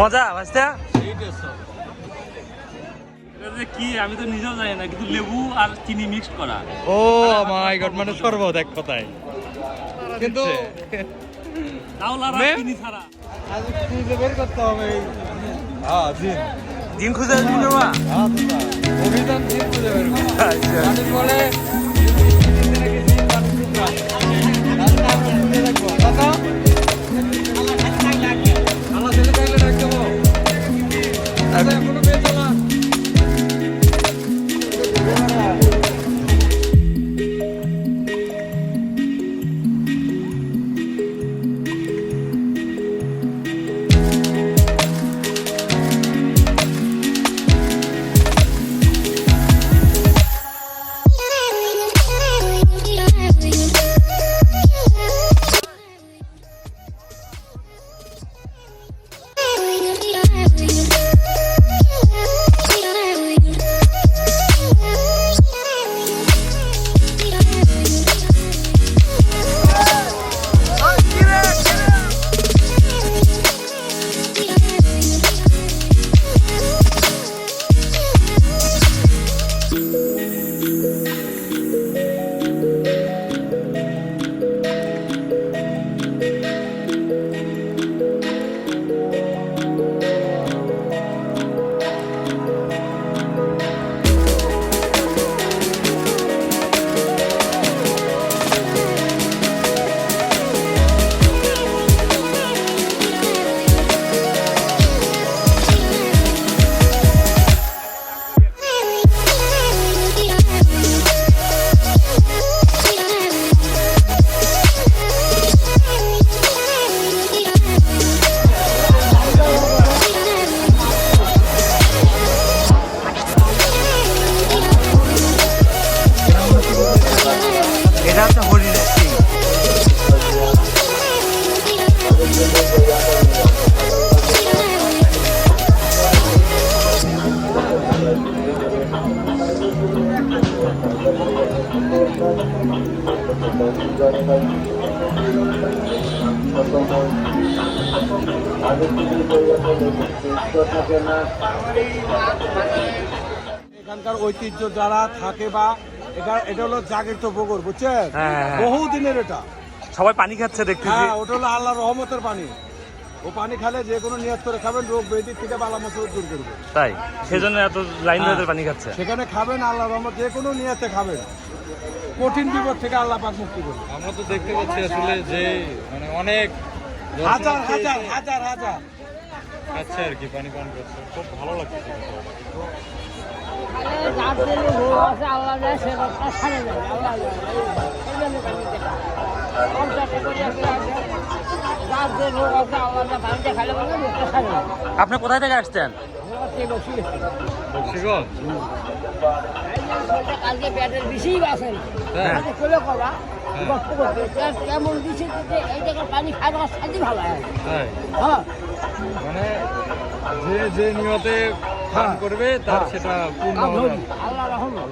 মজা ভাইস্তা কি আমি তো নিজেও জানি না কিন্তু লেবু আর চিনি মিক্স করা। ও মাই গড মানে শরবত এক কথায়। কিন্তু আর Ma'am? চিনি ছাড়া। আজ খুঁজে বের করতে হবে হ্যাঁ দিন দিন খুঁজে দিন বাবা হ্যাঁ অভিযান খুঁজে বের করতে হবে। আচ্ছা মানুষ এখানকার ঐতিহ্য যারা থাকে বা এটা এটা হলো তো পুকুর বুঝছেন? হ্যাঁ, হ্যাঁ। বহু দিনের এটা। সবাই পানি খাচ্ছে দেখতে হ্যাঁ ওটা হলো আল্লাহ রহমতের পানি। ও পানি খেলে যে কোনো নিয়ত করে খাবেন রোগ ব্যাধি থেকে বালা মসুর দূর করবে তাই সেজন্য এত লাইন হ্যাঁ। ধরে পানি খাচ্ছে সেখানে খাবেন আল্লাহ রহমত যে কোনো নিয়তে খাবেন কঠিন বিপদ থেকে আল্লাহ পাক মুক্তি করবে আমরা তো দেখতে পাচ্ছি আসলে যে মানে অনেক হাজার হাজার হাজার হাজার খাচ্ছে আর কি পানি পান করছে খুব ভালো লাগছে আল্লাহ আপনি কোথায় থেকে আসছেন কালকে হ্যাঁ। করা কেমন দিছে এই পানি খাওয়া সাথে ভালো হ্যাঁ মানে যে যে নিয়তে করবে তার হ্যাঁ। সেটা পূর্ণ আল্লাহ আল্লাহ রহমান।